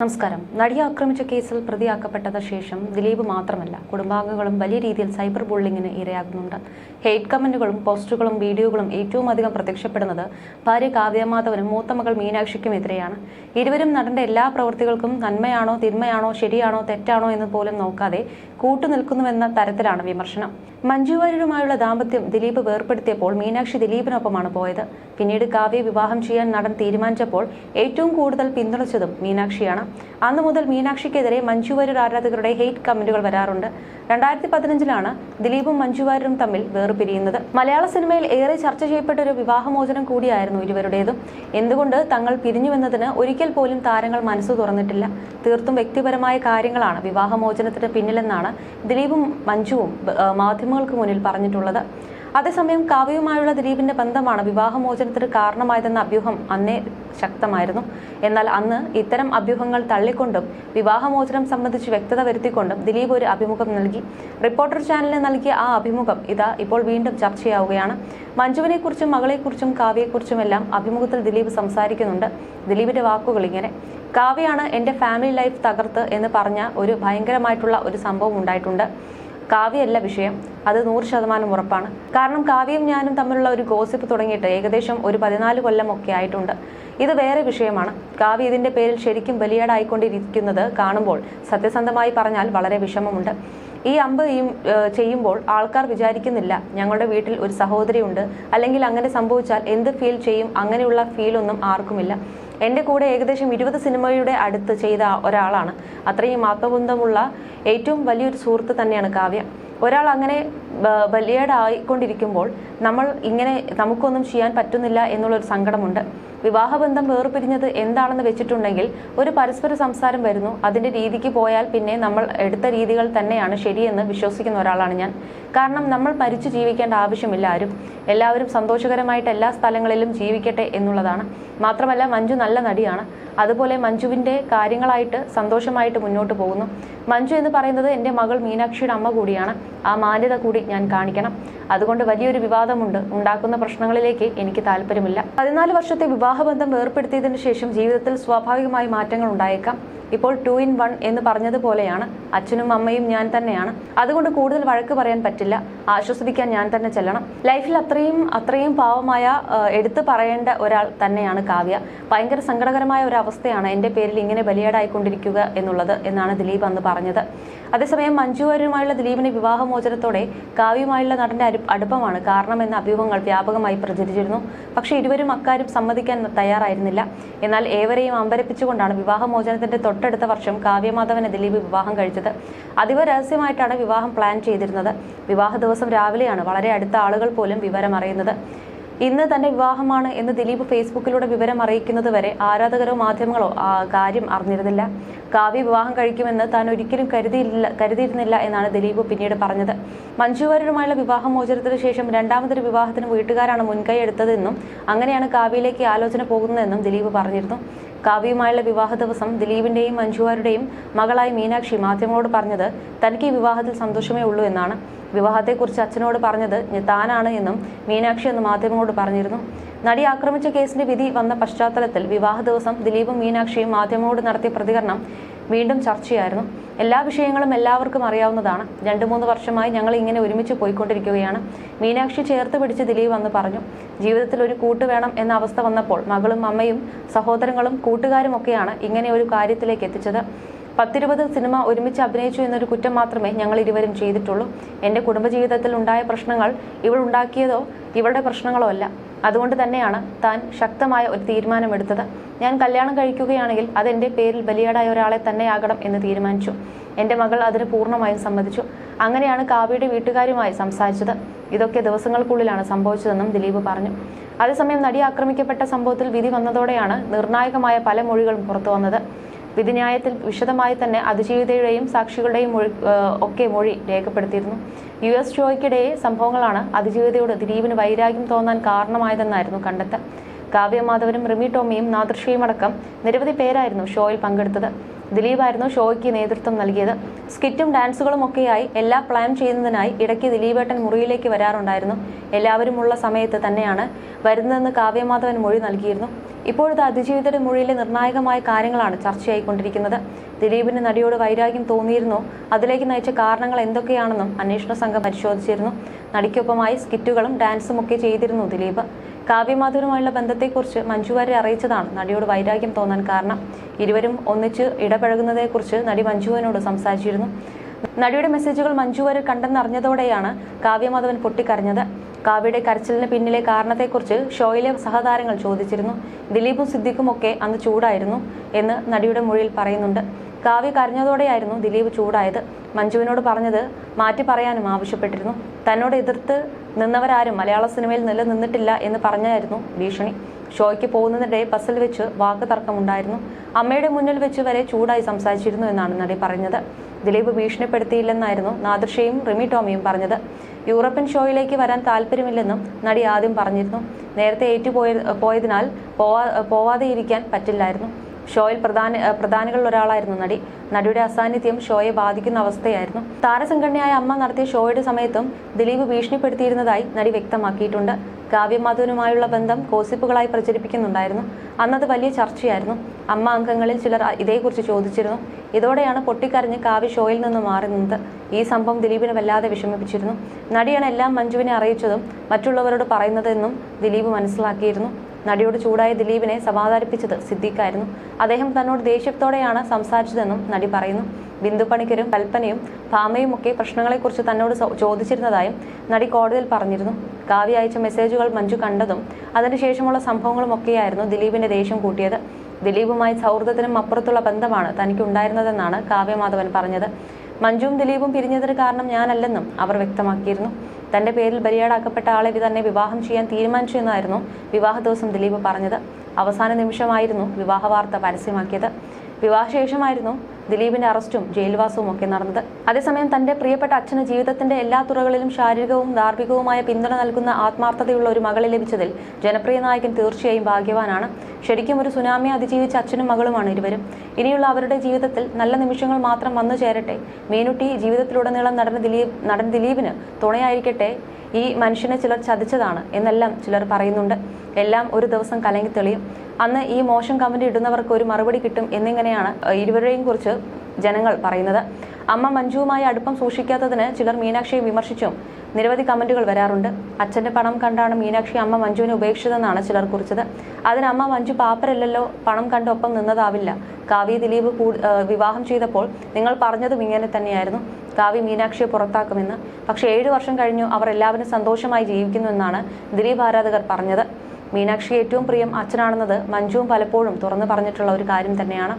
നമസ്കാരം. നടിയെ ആക്രമിച്ച കേസിൽ പ്രതിയാക്കപ്പെട്ടത ശേഷം ദിലീപ് മാത്രമല്ല കുടുംബാംഗങ്ങളും വലിയ രീതിയിൽ സൈബർ ബുള്ളിങ്ങിന് ഇരയാകുന്നുണ്ട്. ഹെയ്റ്റ് കമന്റുകളും പോസ്റ്റുകളും വീഡിയോകളും ഏറ്റവും അധികം പ്രത്യക്ഷപ്പെടുന്നത് ഭാര്യ കാവ്യമാധവനും മൂത്ത മകൾ മീനാക്ഷിക്കുമെതിരെയാണ് ഇരുവരും നടന്റെ എല്ലാ പ്രവൃത്തികൾക്കും നന്മയാണോ തിന്മയാണോ ശരിയാണോ തെറ്റാണോ എന്ന് പോലും നോക്കാതെ കൂട്ടുനിൽക്കുന്നുവെന്ന തരത്തിലാണ് വിമർശനം. മഞ്ജു വാര്യരുമായുള്ള ദാമ്പത്യം ദിലീപ് വേർപ്പെടുത്തിയപ്പോൾ മീനാക്ഷി ദിലീപിനൊപ്പമാണ് പോയത്. പിന്നീട് കാവ്യ വിവാഹം ചെയ്യാൻ നടൻ തീരുമാനിച്ചപ്പോൾ ഏറ്റവും കൂടുതൽ പിന്തുണച്ചതും മീനാക്ഷിയാണ്. അന്നു മുതൽ മീനാക്ഷിക്കെതിരെ മഞ്ജു വാര്യർ ആരാധകരുടെ ഹെയ്റ്റ് കമന്റുകൾ വരാറുണ്ട്. രണ്ടായിരത്തി പതിനഞ്ചിലാണ് ദിലീപും മഞ്ജു വാര്യരും തമ്മിൽ വേർപിരിയുന്നത്. മലയാള സിനിമയിൽ ഏറെ ചർച്ച ചെയ്യപ്പെട്ട ഒരു വിവാഹമോചനം കൂടിയായിരുന്നു ഇരുവരുടേതും. എന്തുകൊണ്ട് തങ്ങൾ പിരിഞ്ഞുവെന്നതിന് ഒരിക്കൽ പോലും താരങ്ങൾ മനസ്സ് തുറന്നിട്ടില്ല. തീർത്തും വ്യക്തിപരമായ കാര്യങ്ങളാണ് വിവാഹമോചനത്തിന് പിന്നിലെന്നാണ് ദിലീപും മഞ്ജുവും മാധ്യമങ്ങൾക്ക് മുന്നിൽ പറഞ്ഞിട്ടുള്ളത്. അതേസമയം കാവ്യയുമായുള്ള ദിലീപിന്റെ ബന്ധമാണ് വിവാഹമോചനത്തിന് കാരണമായതെന്ന അഭ്യൂഹം അന്നേ ശക്തമായിരുന്നു. എന്നാൽ അന്ന് ഇത്തരം അഭ്യൂഹങ്ങൾ തള്ളിക്കൊണ്ടും വിവാഹമോചനം സംബന്ധിച്ച് വ്യക്തത വരുത്തിക്കൊണ്ടും ദിലീപ് ഒരു അഭിമുഖം നൽകി. റിപ്പോർട്ടർ ചാനലിന് നൽകിയ ആ അഭിമുഖം ഇതാ ഇപ്പോൾ വീണ്ടും ചർച്ചയാവുകയാണ്. മഞ്ജുവിനെക്കുറിച്ചും മകളെക്കുറിച്ചും കാവ്യയെക്കുറിച്ചുമെല്ലാം അഭിമുഖത്തിൽ ദിലീപ് സംസാരിക്കുന്നുണ്ട്. ദിലീപിന്റെ വാക്കുകൾ ഇങ്ങനെ കാവ്യാണ് എന്റെ ഫാമിലി ലൈഫ് തകർത്ത് എന്ന് പറഞ്ഞ ഒരു ഭയങ്കരമായിട്ടുള്ള ഒരു സംഭവം ഉണ്ടായിട്ടുണ്ട്. കാവ്യല്ല വിഷയം. അത് നൂറ് ശതമാനം ഉറപ്പാണ്. കാരണം കാവ്യയും ഞാനും തമ്മിലുള്ള ഒരു ഗോസിപ്പ് തുടങ്ങിയിട്ട് ഏകദേശം ഒരു പതിനാല് കൊല്ലമൊക്കെ ആയിട്ടുണ്ട്. ഇത് വേറെ വിഷയമാണ്. കാവ്യ ഇതിന്റെ പേരിൽ ശരിക്കും ബലിയാടായിക്കൊണ്ടിരിക്കുന്നത് കാണുമ്പോൾ സത്യസന്ധമായി പറഞ്ഞാൽ വളരെ വിഷമമുണ്ട്. ഈ അമ്പ് ചെയ്യുമ്പോൾ ആൾക്കാർ വിചാരിക്കുന്നില്ല ഞങ്ങളുടെ വീട്ടിൽ ഒരു സഹോദരിയുണ്ട്. അല്ലെങ്കിൽ അങ്ങനെ സംഭവിച്ചാൽ എന്ത് ഫീൽ ചെയ്യും? അങ്ങനെയുള്ള ഫീലൊന്നും ആർക്കുമില്ല. എന്റെ കൂടെ ഏകദേശം ഇരുപത് സിനിമയുടെ അടുത്ത് ചെയ്ത ഒരാളാണ്. അത്രയും ആത്മബന്ധമുള്ള ഏറ്റവും വലിയൊരു സുഹൃത്ത് തന്നെയാണ് കാവ്യ. ഒരാൾ അങ്ങനെ ബലിയേടായിക്കൊണ്ടിരിക്കുമ്പോൾ നമ്മൾ ഇങ്ങനെ നമുക്കൊന്നും ചെയ്യാൻ പറ്റുന്നില്ല എന്നുള്ളൊരു സങ്കടമുണ്ട്. വിവാഹബന്ധം വേർപിരിഞ്ഞത് എന്താണെന്ന് വെച്ചിട്ടുണ്ടെങ്കിൽ ഒരു പരസ്പര സംസാരം വരുന്നു. അതിന്റെ രീതിക്ക് പോയാൽ പിന്നെ നമ്മൾ എടുത്ത രീതികൾ തന്നെയാണ് ശരിയെന്ന് വിശ്വസിക്കുന്ന ഒരാളാണ് ഞാൻ. കാരണം നമ്മൾ മരിച്ചു ജീവിക്കേണ്ട ആവശ്യമില്ല ആരും. എല്ലാവരും സന്തോഷകരമായിട്ട് എല്ലാ സ്ഥലങ്ങളിലും ജീവിക്കട്ടെ എന്നുള്ളതാണ്. മാത്രമല്ല മഞ്ജു നല്ല നടിയാണ്. അതുപോലെ മഞ്ജുവിന്റെ കാര്യങ്ങളായിട്ട് സന്തോഷമായിട്ട് മുന്നോട്ട് പോകുന്നു. മഞ്ജു എന്ന് പറയുന്നത് എന്റെ മകൾ മീനാക്ഷിയുടെ അമ്മ കൂടിയാണ്. ആ മാന്യത കൂടി ഞാൻ കാണിക്കണം. അതുകൊണ്ട് വലിയൊരു വിവാദമുണ്ട്. ഉണ്ടാക്കുന്ന പ്രശ്നങ്ങളിലേക്ക് എനിക്ക് താല്പര്യമില്ല. പതിനാല് വർഷത്തെ വിവാഹബന്ധം വേർപ്പെടുത്തിയതിനു ശേഷം ജീവിതത്തിൽ സ്വാഭാവികമായി മാറ്റങ്ങൾ ഉണ്ടായേക്കാം. ഇപ്പോൾ ടു ഇൻ വൺ എന്ന് പറഞ്ഞതുപോലെയാണ്. അച്ഛനും അമ്മയും ഞാൻ തന്നെയാണ്. അതുകൊണ്ട് കൂടുതൽ വഴക്ക് പറയാൻ പറ്റില്ല. ആശ്വസിപ്പിക്കാൻ ഞാൻ തന്നെ ചെല്ലണം. ലൈഫിൽ അത്രയും അത്രയും പാവമായ എടുത്തു പറയേണ്ട ഒരാൾ തന്നെയാണ് കാവ്യ. ഭയങ്കര സങ്കടകരമായ ഒരു അവസ്ഥയാണ് എന്റെ പേരിൽ ഇങ്ങനെ ബലിയാടായിക്കൊണ്ടിരിക്കുക എന്നുള്ളത് എന്നാണ് ദിലീപ് അന്ന് പറഞ്ഞത്. അതേസമയം മഞ്ജു വാര്യരുമായുള്ള ദിലീപിന്റെ വിവാഹമോചനത്തോടെ കാവ്യമായുള്ള നടന്റെ അടുപ്പമാണ്. കാരണം എന്ന അഭ്യൂഹങ്ങൾ വ്യാപകമായി പ്രചരിച്ചിരുന്നു. പക്ഷേ ഇരുവരും അക്കാര്യം സമ്മതിക്കാൻ തയ്യാറായിരുന്നില്ല. എന്നാൽ ഏവരെയും അമ്പരപ്പിച്ചുകൊണ്ടാണ് വിവാഹമോചനത്തിന്റെ തൊട്ടടുത്ത വർഷം കാവ്യമാധവനെ ദിലീപ് വിവാഹം കഴിച്ചത്. അതീവ രഹസ്യമായിട്ടാണ് വിവാഹം പ്ലാൻ ചെയ്തിരുന്നത്. വിവാഹ ദിവസം രാവിലെയാണ് വളരെ അടുത്ത ആളുകൾ പോലും വിവരം അറിയുന്നത്. ഇന്ന് തന്റെ വിവാഹമാണ് എന്ന് ദിലീപ് ഫേസ്ബുക്കിലൂടെ വിവരം അറിയിക്കുന്നത് വരെ ആരാധകരോ മാധ്യമങ്ങളോ ആ കാര്യം അറിഞ്ഞിരുന്നില്ല. കാവ്യ വിവാഹം കഴിക്കുമെന്ന് താൻ ഒരിക്കലും കരുതിയില്ല കരുതിയിരുന്നില്ല എന്നാണ് ദിലീപ് പിന്നീട് പറഞ്ഞത്. മഞ്ജു വാര്യരുമായുള്ള വിവാഹമോചനത്തിന് ശേഷം രണ്ടാമതൊരു വിവാഹത്തിന് വീട്ടുകാരാണ് മുൻകൈ എടുത്തതെന്നും അങ്ങനെയാണ് കാവ്യയിലേക്ക് ആലോചന പോകുന്നതെന്നും ദിലീപ് പറഞ്ഞിരുന്നു. കാവ്യയുമായുള്ള വിവാഹ ദിവസം ദിലീപിന്റെയും മഞ്ജുവാരുടെയും മകളായ മീനാക്ഷി മാധ്യമങ്ങളോട് പറഞ്ഞത് തനിക്ക് ഈ വിവാഹത്തിൽ സന്തോഷമേ ഉള്ളൂ എന്നാണ്. വിവാഹത്തെക്കുറിച്ച് അച്ഛനോട് പറഞ്ഞത് താനാണ് എന്നും മീനാക്ഷി എന്ന് മാധ്യമങ്ങളോട് പറഞ്ഞിരുന്നു. നടി ആക്രമിച്ച കേസിന്റെ വിധി വന്ന പശ്ചാത്തലത്തിൽ വിവാഹ ദിവസം ദിലീപും മീനാക്ഷിയും മാധ്യമങ്ങളോട് നടത്തിയ പ്രതികരണം വീണ്ടും ചർച്ചയായിരുന്നു എല്ലാ വിഷയങ്ങളും എല്ലാവർക്കും അറിയാവുന്നതാണ്. രണ്ട് മൂന്ന് വർഷമായി ഞങ്ങൾ ഇങ്ങനെ ഒരുമിച്ച് പോയിക്കൊണ്ടിരിക്കുകയാണ്. മീനാക്ഷി ചേർത്ത് പിടിച്ച് ദിലീപ് വന്ന് പറഞ്ഞു ജീവിതത്തിൽ ഒരു കൂട്ട് വേണം എന്ന അവസ്ഥ വന്നപ്പോൾ മകളും അമ്മയും സഹോദരങ്ങളും കൂട്ടുകാരും ഒക്കെയാണ് ഇങ്ങനെ ഒരു കാര്യത്തിലേക്ക് എത്തിച്ചത്. പത്തിരുപത് സിനിമ ഒരുമിച്ച് അഭിനയിച്ചു എന്നൊരു കുറ്റം മാത്രമേ ഞങ്ങൾ ഇരുവരും ചെയ്തിട്ടുള്ളൂ. എന്റെ കുടുംബജീവിതത്തിൽ ഉണ്ടായ പ്രശ്നങ്ങൾ ഇവൾ ഉണ്ടാക്കിയതോ ഇവളുടെ പ്രശ്നങ്ങളോ അല്ല. അതുകൊണ്ട് തന്നെയാണ് താൻ ശക്തമായ ഒരു തീരുമാനമെടുത്തത്. ഞാൻ കല്യാണം കഴിക്കുകയാണെങ്കിൽ അത് എന്റെ പേരിൽ ബലിയാടായ ഒരാളെ തന്നെയാകണം എന്ന് തീരുമാനിച്ചു. എന്റെ മകൾ അതിന് പൂർണമായും സമ്മതിച്ചു. അങ്ങനെയാണ് കാവ്യയുടെ വീട്ടുകാരുമായി സംസാരിച്ചത്. ഇതൊക്കെ ദിവസങ്ങൾക്കുള്ളിലാണ് സംഭവിച്ചതെന്നും ദിലീപ് പറഞ്ഞു. അതേസമയം നടി ആക്രമിക്കപ്പെട്ട സംഭവത്തിൽ വിധി വന്നതോടെയാണ് നിർണായകമായ പല മൊഴികളും പുറത്തു വന്നത്. വിധിന്യായത്തിൽ വിശദമായി തന്നെ അതിജീവിതയുടെയും സാക്ഷികളുടെയും മൊഴി ഒക്കെ മൊഴി രേഖപ്പെടുത്തിയിരുന്നു. യു എസ് ഷോയ്ക്കിടെ സംഭവങ്ങളാണ് അതിജീവിതയോട് ദിലീപിന് വൈരാഗ്യം തോന്നാൻ കാരണമായതെന്നായിരുന്നു കണ്ടെത്തൽ. കാവ്യമാധവനും റിമി ടോമിയും നാദൃഷയും അടക്കം നിരവധി പേരായിരുന്നു ഷോയിൽ പങ്കെടുത്തത്. ദിലീപായിരുന്നു ഷോയ്ക്ക് നേതൃത്വം നൽകിയത്. സ്കിറ്റും ഡാൻസുകളും ഒക്കെയായി എല്ലാം പ്ലാൻ ചെയ്യുന്നതിനായി ഇടയ്ക്ക് ദിലീപേട്ടൻ മുറിയിലേക്ക് വരാറുണ്ടായിരുന്നു. എല്ലാവരുമുള്ള സമയത്ത് തന്നെയാണ് വരുന്നതെന്ന് കാവ്യമാധവൻ മൊഴി നൽകിയിരുന്നു. ഇപ്പോഴത്തെ അതിജീവിതയുടെ മൊഴിയിലെ നിർണായകമായ കാര്യങ്ങളാണ് ചർച്ചയായിക്കൊണ്ടിരിക്കുന്നത്. ദിലീപിന് നടിയോട് വൈരാഗ്യം തോന്നിയിരുന്നോ? അതിലേക്ക് നയിച്ച കാരണങ്ങൾ എന്തൊക്കെയാണെന്നും അന്വേഷണ സംഘം പരിശോധിച്ചിരുന്നു. നടിക്കൊപ്പമായി സ്കിറ്റുകളും ഡാൻസും ഒക്കെ ചെയ്തിരുന്നു ദിലീപ്. കാവ്യമാധുരമായുള്ള ബന്ധത്തെക്കുറിച്ച് മഞ്ജു വാര്യർ അറിയിച്ചതാണ് നടിയോട് വൈരാഗ്യം തോന്നാൻ കാരണം. ഇരുവരും ഒന്നിച്ച് ഇടപഴകുന്നതേക്കുറിച്ച് നടി മഞ്ജുവിനോട് സംസാരിച്ചിരുന്നു. നടിയുടെ മെസ്സേജുകൾ മഞ്ജു കണ്ടെന്നറിഞ്ഞതോടെയാണ് കാവ്യമാധവൻ പൊട്ടിക്കരഞ്ഞത്. കാവ്യയുടെ കരച്ചിലിന് പിന്നിലെ കാരണത്തെക്കുറിച്ച് ഷോയിലെ സഹതാരങ്ങൾ ചോദിച്ചിരുന്നു. ദിലീപും സിദ്ദിഖും ഒക്കെ അന്ന് ചൂടായിരുന്നു എന്ന് നടിയുടെ മൊഴിയിൽ പറയുന്നുണ്ട്. കാവ്യ കരഞ്ഞതോടെയായിരുന്നു ദിലീപ് ചൂടായത്. മഞ്ജുവിനോട് പറഞ്ഞത് മാറ്റി പറയാനും ആവശ്യപ്പെട്ടിരുന്നു. തന്നോട് എതിർത്ത് നിന്നവരാരും മലയാള സിനിമയിൽ നിലനിന്നിട്ടില്ല എന്ന് പറഞ്ഞായിരുന്നു ഭീഷണി. ഷോയ്ക്ക് പോകുന്നതിനിടെ ബസ്സിൽ വെച്ച് വാക്ക് തർക്കമുണ്ടായിരുന്നു. അമ്മയുടെ മുന്നിൽ വെച്ച് വരെ ചൂടായി സംസാരിച്ചിരുന്നു എന്നാണ് നടി പറഞ്ഞത്. ദിലീപ് ഭീഷണിപ്പെടുത്തിയില്ലെന്നായിരുന്നു നാദൃഷയും റിമി ടോമിയും പറഞ്ഞത്. യൂറോപ്യൻ ഷോയിലേക്ക് വരാൻ താല്പര്യമില്ലെന്നും നടി ആദ്യം പറഞ്ഞിരുന്നു. നേരത്തെ ഏറ്റുപോയ പോയതിനാൽ പോവാ പോവാതെ ഇരിക്കാൻ പറ്റില്ലായിരുന്നു. ഷോയിൽ പ്രധാന പ്രധാനികളിൽ ഒരാളായിരുന്നു നടി. നടിയുടെ അസാന്നിധ്യം ഷോയെ ബാധിക്കുന്ന അവസ്ഥയായിരുന്നു. താരസംഘടനയായ അമ്മ നടത്തിയ ഷോയുടെ സമയത്തും ദിലീപ് ഭീഷണിപ്പെടുത്തിയിരുന്നതായി നടി വ്യക്തമാക്കിയിട്ടുണ്ട്. കാവ്യമാധവനുമായുള്ള ബന്ധം കോസിപ്പുകളായി പ്രചരിപ്പിക്കുന്നുണ്ടായിരുന്നു. അന്നത് വലിയ ചർച്ചയായിരുന്നു. അമ്മ അംഗങ്ങളിൽ ചിലർ ഇതേക്കുറിച്ച് ചോദിച്ചിരുന്നു. ഇതോടെയാണ് പൊട്ടിക്കരഞ്ഞ് കാവ്യ ഷോയിൽ നിന്ന് മാറി നിന്നത് ഈ സംഭവം ദിലീപിനെ വല്ലാതെ വിഷമിപ്പിച്ചിരുന്നു. നടിയാണ് എല്ലാം മഞ്ജുവിനെ അറിയിച്ചതും മറ്റുള്ളവരോട് പറയുന്നതെന്നും ദിലീപ് മനസ്സിലാക്കിയിരുന്നു. നടിയോട് ചൂടായ ദിലീപിനെ സമാധാനിപ്പിച്ചത് സിദ്ദീഖായിരുന്നു. അദ്ദേഹം തന്നോട് ദേഷ്യത്തോടെയാണ് സംസാരിച്ചതെന്നും നടി പറയുന്നു. ബിന്ദു പണിക്കരും കൽപ്പനയും ഭാമയും ഒക്കെ പ്രശ്നങ്ങളെക്കുറിച്ച് തന്നോട് ചോദിച്ചിരുന്നതായും നടി കോടതിയിൽ പറഞ്ഞിരുന്നു. കാവ്യ അയച്ച മെസ്സേജുകൾ മഞ്ജു കണ്ടതും അതിനുശേഷമുള്ള സംഭവങ്ങളും ഒക്കെയായിരുന്നു ദിലീപിന്റെ ദേഷ്യം കൂട്ടിയത്. ദിലീപുമായി സൗഹൃദത്തിനും അപ്പുറത്തുള്ള ബന്ധമാണ് തനിക്ക് തനിക്കുണ്ടായിരുന്നതെന്നാണ് കാവ്യമാധവൻ പറഞ്ഞത്. മഞ്ജുവും ദിലീപും പിരിഞ്ഞതിന് കാരണം ഞാനല്ലെന്നും അവർ വ്യക്തമാക്കിയിരുന്നു. തന്റെ പേരിൽ ബലിയാടാക്കപ്പെട്ട ആളെ തന്നെ വിവാഹം ചെയ്യാൻ തീരുമാനിച്ചു എന്നായിരുന്നു വിവാഹ ദിവസം ദിലീപ് പറഞ്ഞത്. അവസാന നിമിഷമായിരുന്നു വിവാഹ വാർത്ത പരസ്യമാക്കിയത്. വിവാഹശേഷമായിരുന്നു ദിലീപിന്റെ അറസ്റ്റും ജയിൽവാസവും ഒക്കെ നടന്നത്. അതേസമയം തന്റെ പ്രിയപ്പെട്ട അച്ഛന് ജീവിതത്തിന്റെ എല്ലാ തുറകളിലും ശാരീരികവും ധാർമ്മികവുമായ പിന്തുണ നൽകുന്ന ആത്മാർത്ഥതയുള്ള ഒരു മകളെ ലഭിച്ചതിൽ ജനപ്രിയ നായകൻ തീർച്ചയായും ഭാഗ്യവാനാണ്. ശരിക്കും ഒരു സുനാമി അതിജീവിച്ച അച്ഛനും മകളുമാണ് ഇരുവരും. ഇനിയുള്ള അവരുടെ ജീവിതത്തിൽ നല്ല നിമിഷങ്ങൾ മാത്രം വന്നു ചേരട്ടെ. മീനുട്ടി ജീവിതത്തിലുടനീളം നടൻ ദിലീപ് നടൻ ദിലീപിന് തുണയായിരിക്കട്ടെ. ഈ മനുഷ്യനെ ചിലർ ചതിച്ചതാണ് എന്നെല്ലാം ചിലർ പറയുന്നുണ്ട്. എല്ലാം ഒരു ദിവസം കലങ്ങി തെളിയും. അന്ന് ഈ മോശം കമന്റ് ഇടുന്നവർക്ക് ഒരു മറുപടി കിട്ടും എന്നിങ്ങനെയാണ് ഇരുവരെയും കുറിച്ച് ജനങ്ങൾ പറയുന്നത്. അമ്മ മഞ്ജുവുമായി അടുപ്പം സൂക്ഷിക്കാത്തതിന് ചിലർ മീനാക്ഷിയെ വിമർശിച്ചും നിരവധി കമന്റുകൾ വരാറുണ്ട്. അച്ഛന്റെ പണം കണ്ടാണ് മീനാക്ഷി അമ്മ മഞ്ജുവിനെ ഉപേക്ഷിച്ചതെന്നാണ് ചിലർ കുറിച്ചത്. അതിന് അമ്മ മഞ്ജു പാപ്പരല്ലല്ലോ പണം കണ്ട് ഒപ്പം നിന്നതാവില്ല. കാവ്യ ദിലീപ് വിവാഹം ചെയ്തപ്പോൾ നിങ്ങൾ പറഞ്ഞതും ഇങ്ങനെ തന്നെയായിരുന്നു. കാവ്യ മീനാക്ഷിയെ പുറത്താക്കുമെന്ന്. പക്ഷേ ഏഴു വർഷം കഴിഞ്ഞു അവർ എല്ലാവരും സന്തോഷമായി ജീവിക്കുന്നു എന്നാണ് ദിലീപ് ആരാധകർ പറഞ്ഞത്. മീനാക്ഷി ഏറ്റവും പ്രിയം അച്ഛനാണെന്നത് മഞ്ജുവും പലപ്പോഴും തുറന്നു പറഞ്ഞിട്ടുള്ള ഒരു കാര്യം തന്നെയാണ്.